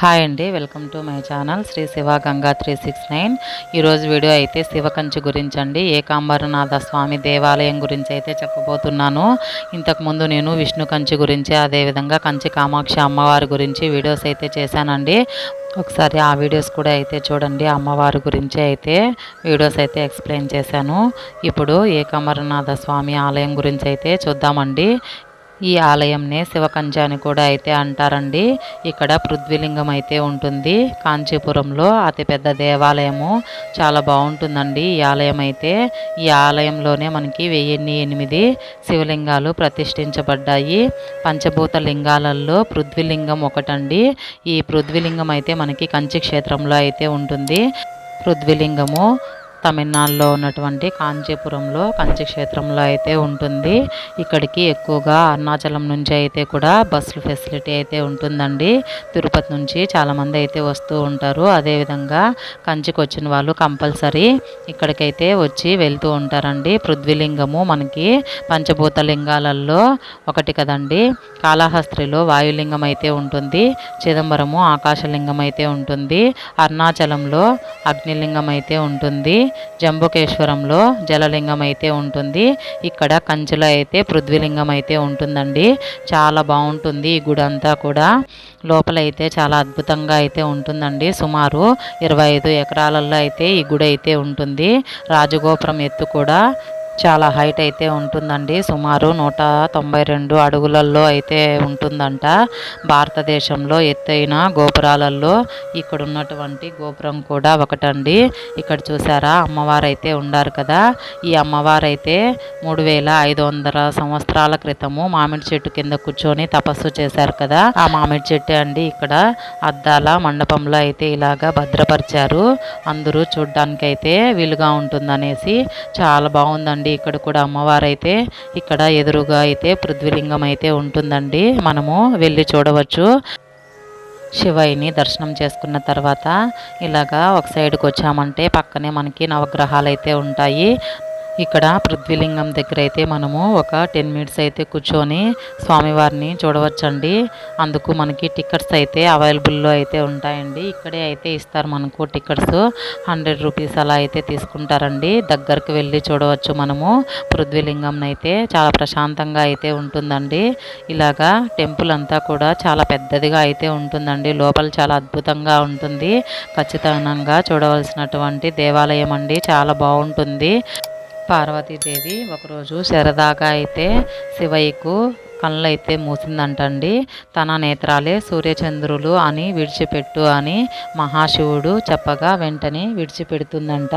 Hi అండి welcome to my channel Sri Shiva Ganga three six nine ఈరోజు video అయితే శివకంచి గురించి అండి ఏకాంబరనాథ స్వామి దేవాలయం గురించి అయితే చెప్పబోతున్నాను. ఇంతకుముందు నేను విష్ణు కంచి గురించి అదేవిధంగా కంచి కామాక్షి అమ్మవారి గురించి వీడియోస్ అయితే చేశానండి. ఒకసారి ఆ వీడియోస్ కూడా అయితే చూడండి అమ్మవారి గురించి అయితే వీడియోస్ అయితే ఎక్స్ప్లెయిన్ చేశాను. ఇప్పుడు ఏకమరనాథ స్వామి ఆలయం గురించి అయితే చూద్దామండి. ఈ ఆలయంనే శివకంజ అని కూడా అయితే అంటారండి. ఇక్కడ పృథ్వీలింగం అయితే ఉంటుంది. కాంచీపురంలో అతిపెద్ద దేవాలయము. చాలా బాగుంటుందండి ఈ ఆలయం అయితే. ఈ ఆలయంలోనే మనకి వెయ్యిన్ని ఎనిమిది శివలింగాలు ప్రతిష్ఠించబడ్డాయి. పంచభూత లింగాలలో పృథ్వీలింగం ఒకటండి. ఈ పృథ్వీలింగం అయితే మనకి కంచి క్షేత్రంలో అయితే ఉంటుంది. పృథ్వీలింగము తమిళనాడులో ఉన్నటువంటి కాంచీపురంలో కంచి క్షేత్రంలో అయితే ఉంటుంది. ఇక్కడికి ఎక్కువగా అరుణాచలం నుంచి అయితే కూడా బస్సులు ఫెసిలిటీ అయితే ఉంటుందండి. తిరుపతి నుంచి చాలామంది అయితే వస్తూ ఉంటారు. అదేవిధంగా కంచికి వచ్చిన వాళ్ళు కంపల్సరీ ఇక్కడికైతే వచ్చి వెళ్తూ ఉంటారండి. పృథ్వీలింగము మనకి పంచభూత లింగాలలో ఒకటి కదండి. కాళహస్త్రిలో వాయులింగం అయితే ఉంటుంది. చిదంబరము ఆకాశలింగం అయితే ఉంటుంది. అరుణాచలంలో అగ్నిలింగం అయితే ఉంటుంది. జంబుకేశ్వరంలో జలలింగం అయితే ఉంటుంది. ఇక్కడ కంచులో అయితే పృథ్వీలింగం అయితే ఉంటుందండి. చాలా బాగుంటుంది ఈ గుడి అంతా కూడా. లోపల అయితే చాలా అద్భుతంగా అయితే ఉంటుందండి. సుమారు ఇరవై ఐదు ఎకరాలలో అయితే ఈ గుడి అయితే ఉంటుంది. రాజగోపురం ఎత్తు కూడా చాలా హైట్ అయితే ఉంటుందండి. సుమారు నూట తొంభై రెండు అడుగులలో అయితే ఉంటుందంట. భారతదేశంలో ఎత్తైన గోపురాలలో ఇక్కడ ఉన్నటువంటి గోపురం కూడా ఒకటండి. ఇక్కడ చూసారా అమ్మవారు అయితే ఉండారు కదా. ఈ అమ్మవారు అయితే మూడు వేల ఐదు వందల సంవత్సరాల క్రితము మామిడి చెట్టు కింద కూర్చొని తపస్సు చేశారు కదా. ఆ మామిడి చెట్టు అండి ఇక్కడ. అద్దాల మండపంలో అయితే ఇలాగా భద్రపరిచారు. అందరూ చూడ్డానికి అయితే వీలుగా ఉంటుందనేసి చాలా బాగుందండి. ఇక్కడ కూడా అమ్మవారు అయితే ఇక్కడ ఎదురుగా అయితే పృథ్వీలింగం అయితే ఉంటుందండి. మనము వెళ్ళి చూడవచ్చు. శివయ్యని దర్శనం చేసుకున్న తర్వాత ఇలాగా ఒక సైడ్కి వచ్చామంటే పక్కనే మనకి నవగ్రహాలు అయితే ఉంటాయి. ఇక్కడ పృథ్వీలింగం దగ్గర అయితే మనము ఒక టెన్ మినిట్స్ అయితే కూర్చొని స్వామివారిని చూడవచ్చండి. అందుకు మనకి టికెట్స్ అయితే అవైలబుల్లో అయితే ఉంటాయండి. ఇక్కడే అయితే ఇస్తారు మనకు టికెట్స్. హండ్రెడ్ రూపీస్ అలా అయితే తీసుకుంటారండి. దగ్గరకు వెళ్ళి చూడవచ్చు మనము. పృథ్వీలింగం అయితే చాలా ప్రశాంతంగా అయితే ఉంటుందండి. ఇలాగా టెంపుల్ అంతా కూడా చాలా పెద్దదిగా అయితే ఉంటుందండి. లోపల చాలా అద్భుతంగా ఉంటుంది. ఖచ్చితంగా చూడవలసినటువంటి దేవాలయం అండి. చాలా బాగుంటుంది. పార్వతీదేవి ఒకరోజు సరదాగా అయితే శివయ్యకు కళ్ళు అయితే మూసిందంటండి. తన నేత్రాలే సూర్యచంద్రులు అని విడిచిపెట్టు అని మహాశివుడు చెప్పగా వెంటనే విడిచిపెడుతుందంట.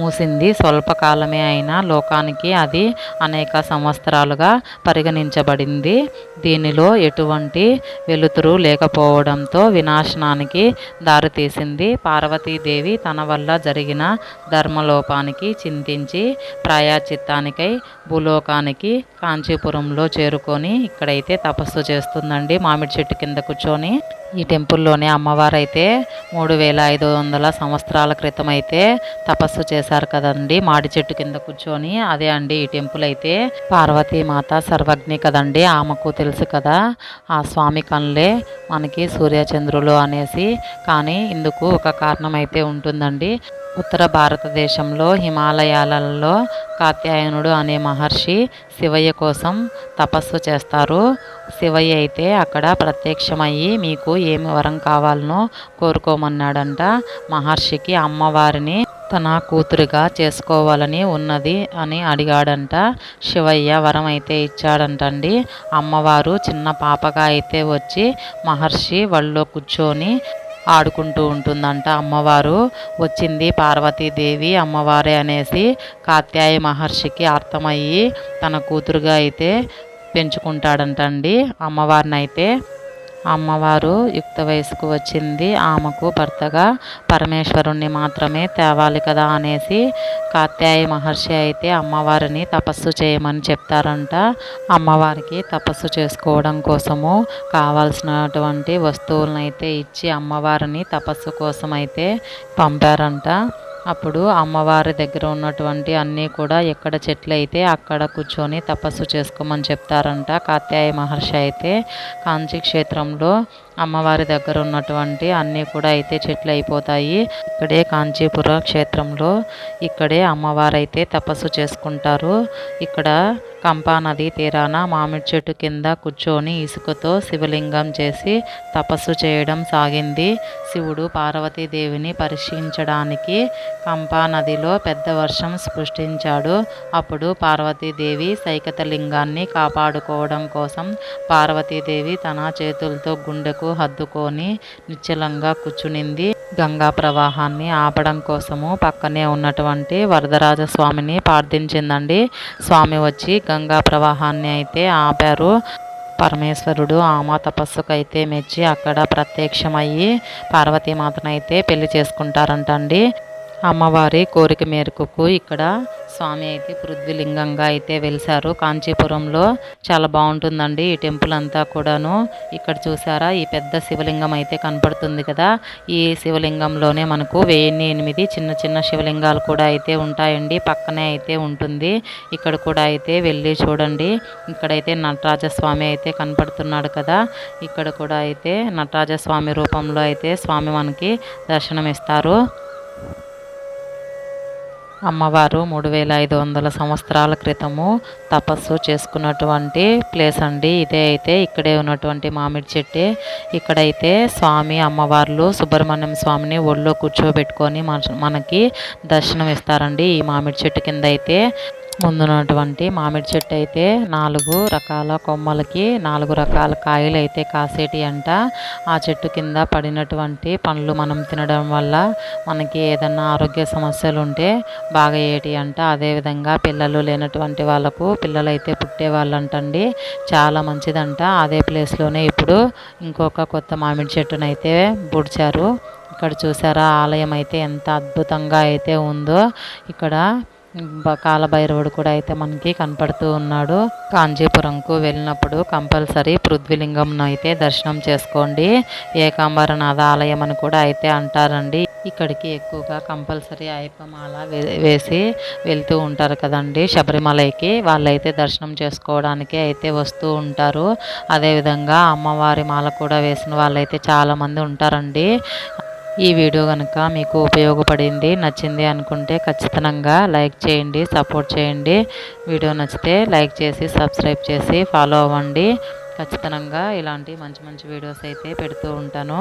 మూసింది స్వల్పకాలమే అయినా లోకానికి అది అనేక సంవత్సరాలుగా పరిగణించబడింది. దీనిలో ఎటువంటి వెలుతురు లేకపోవడంతో వినాశనానికి దారితీసింది. పార్వతీదేవి తన వల్ల జరిగిన ధర్మలోపానికి చింతించి ప్రాయాచిత్తానికై భూలోకానికి కాంచీపురంలో చేరుకొని ఇక్కడైతే తపస్సు చేస్తుందండి మామిడి చెట్టు కింద కూర్చొని. ఈ టెంపుల్లోనే అమ్మవారు అయితే మూడు వేల ఐదు వందల సంవత్సరాల క్రితం అయితే తపస్సు చేశారు కదండి మాడి చెట్టు కింద కూర్చొని. అదే అండి ఈ టెంపుల్ అయితే. పార్వతీ మాత సర్వజ్ఞి కదండి ఆమెకు తెలుసు కదా. ఆ స్వామి కనులే మనకి సూర్యచంద్రులు అనేసి. కానీ ఇందుకు ఒక కారణం అయితే ఉంటుందండి. ఉత్తర భారతదేశంలో హిమాలయాలలో కాత్యాయనుడు అనే మహర్షి శివయ్య కోసం తపస్సు చేస్తారు. శివయ్య అయితే అక్కడ ప్రత్యక్షమయ్యి మీకు ఏమి వరం కావాలనో కోరుకోమన్నాడంట. మహర్షికి అమ్మవారిని తన కూతురిగా చేసుకోవాలని ఉన్నది అని అడిగాడంట. శివయ్య వరం అయితే ఇచ్చాడంటండి. అమ్మవారు చిన్న పాపగా అయితే వచ్చి మహర్షి వాళ్ళలో కూర్చొని ఆడుకుంటూ ఉంటుందంట అమ్మవారు. వచ్చింది పార్వతీదేవి అమ్మవారే అనేసి కాత్యాయ మహర్షికి అర్థమయ్యి తన కూతురుగా అయితే పెంచుకుంటాడంటండి అమ్మవారిని అయితే అమ్మవారు యుక్త వయసుకు వచ్చింది. ఆమెకు భర్తగా పరమేశ్వరుణ్ణి మాత్రమే తేవాలి కదా అనేసి కాత్యాయ మహర్షి అయితే అమ్మవారిని తపస్సు చేయమని చెప్తారంట. అమ్మవారికి తపస్సు చేసుకోవడం కోసము కావాల్సినటువంటి వస్తువులను అయితే ఇచ్చి అమ్మవారిని తపస్సు కోసం అయితే పంపారంట. అప్పుడు అమ్మవారి దగ్గర ఉన్నటువంటి అన్నీ కూడా ఎక్కడ చెట్లు అయితే అక్కడ కూర్చొని తపస్సు చేసుకోమని చెప్తారంట కాత్యాయ మహర్షి అయితే. కాంచీ క్షేత్రంలో అమ్మవారి దగ్గర ఉన్నటువంటి అన్నీ కూడా అయితే చెట్లు అయిపోతాయి. ఇక్కడే కాంచీపుర క్షేత్రంలో ఇక్కడే అమ్మవారు అయితే తపస్సు చేసుకుంటారు. ఇక్కడ కంపా నది తీరాన మామిడి చెట్టు కింద కూర్చొని ఇసుకతో శివలింగం చేసి తపస్సు చేయడం సాగింది. శివుడు పార్వతీదేవిని పరీక్షించడానికి కంపా నదిలో పెద్ద వర్షం సృష్టించాడు. అప్పుడు పార్వతీదేవి సైకత లింగాన్ని కాపాడుకోవడం కోసం పార్వతీదేవి తన చేతులతో గుండెకు హద్దుకొని నిశ్చలంగా కూర్చునింది. గంగా ప్రవాహాన్ని ఆపడం కోసము పక్కనే ఉన్నటువంటి వరదరాజ స్వామిని ప్రార్థించిందండి. స్వామి వచ్చి గంగా ప్రవాహాన్ని అయితే ఆపారు. పరమేశ్వరుడు ఆమె తపస్సుకు అయితే మెచ్చి అక్కడ ప్రత్యక్షమయ్యి పార్వతీమాతనైతే పెళ్ళి చేసుకుంటారంటండి. అమ్మవారి కోరిక మేరకు ఇక్కడ స్వామి అయితే పృథ్వీలింగంగా అయితే వెలిసారు కాంచీపురంలో చాలా బాగుంటుందండి ఈ టెంపుల్ అంతా కూడాను. ఇక్కడ చూసారా ఈ పెద్ద శివలింగం అయితే కనపడుతుంది కదా. ఈ శివలింగంలోనే మనకు వెయ్యి ఎనిమిది చిన్న చిన్న శివలింగాలు కూడా అయితే ఉంటాయండి. పక్కనే అయితే ఉంటుంది. ఇక్కడ కూడా అయితే వెళ్ళి చూడండి. ఇక్కడైతే నటరాజస్వామి అయితే కనపడుతున్నాడు కదా. ఇక్కడ కూడా అయితే నటరాజస్వామి రూపంలో అయితే స్వామి మనకి దర్శనమిస్తారు. అమ్మవారు మూడు వేల ఐదు వందల సంవత్సరాల క్రితము తపస్సు చేసుకున్నటువంటి ప్లేస్ అండి. ఇదే అయితే ఇక్కడే ఉన్నటువంటి మామిడి చెట్టే. ఇక్కడైతే స్వామి అమ్మవార్లు సుబ్రహ్మణ్యం స్వామిని ఒళ్ళో కూర్చోబెట్టుకొని మనకి దర్శనం ఇస్తారండి ఈ మామిడి చెట్టు కింద అయితే ముందున్నటువంటి మామిడి చెట్టు అయితే నాలుగు రకాల కొమ్మలకి నాలుగు రకాల కాయలు అయితే కాసేటి అంట. ఆ చెట్టు కింద పడినటువంటి పండ్లు మనం తినడం వల్ల మనకి ఏదన్నా ఆరోగ్య సమస్యలు ఉంటే బాగా ఏటి అంట. అదేవిధంగా పిల్లలు లేనటువంటి వాళ్ళకు పిల్లలు అయితే పుట్టే వాళ్ళంటండి. చాలా మంచిదంట. అదే ప్లేస్లోనే ఇప్పుడు ఇంకొక కొత్త మామిడి చెట్టునైతే పుడిచారు ఇక్కడ చూసారా ఆలయం అయితే ఎంత అద్భుతంగా అయితే ఉందో. ఇక్కడ కాలభైరవుడు కూడా అయితే మనకి కనపడుతూ ఉన్నాడు. కాంచీపురంకు వెళ్ళినప్పుడు కంపల్సరీ పృథ్వీలింగం అయితే దర్శనం చేసుకోండి. ఏకాంబరనాథ ఆలయం అని కూడా అయితే అంటారండి. ఇక్కడికి ఎక్కువగా కంపల్సరీ అయ్యప్పమాల వేసి వెళ్తూ ఉంటారు కదండి. శబరిమలకి వాళ్ళైతే దర్శనం చేసుకోవడానికి అయితే వస్తూ ఉంటారు. అదేవిధంగా అమ్మవారి మాల కూడా వేసిన వాళ్ళైతే చాలామంది ఉంటారండి. ఈ వీడియో కనుక మీకు ఉపయోగపడింది నచ్చింది అనుకుంటే ఖచ్చితంగా లైక్ చేయండి సపోర్ట్ చేయండి. వీడియో నచ్చితే లైక్ చేసి సబ్స్క్రైబ్ చేసి ఫాలో అవ్వండి. ఖచ్చితంగా ఇలాంటి మంచి మంచి వీడియోస్ అయితే పెడుతూ ఉంటాను.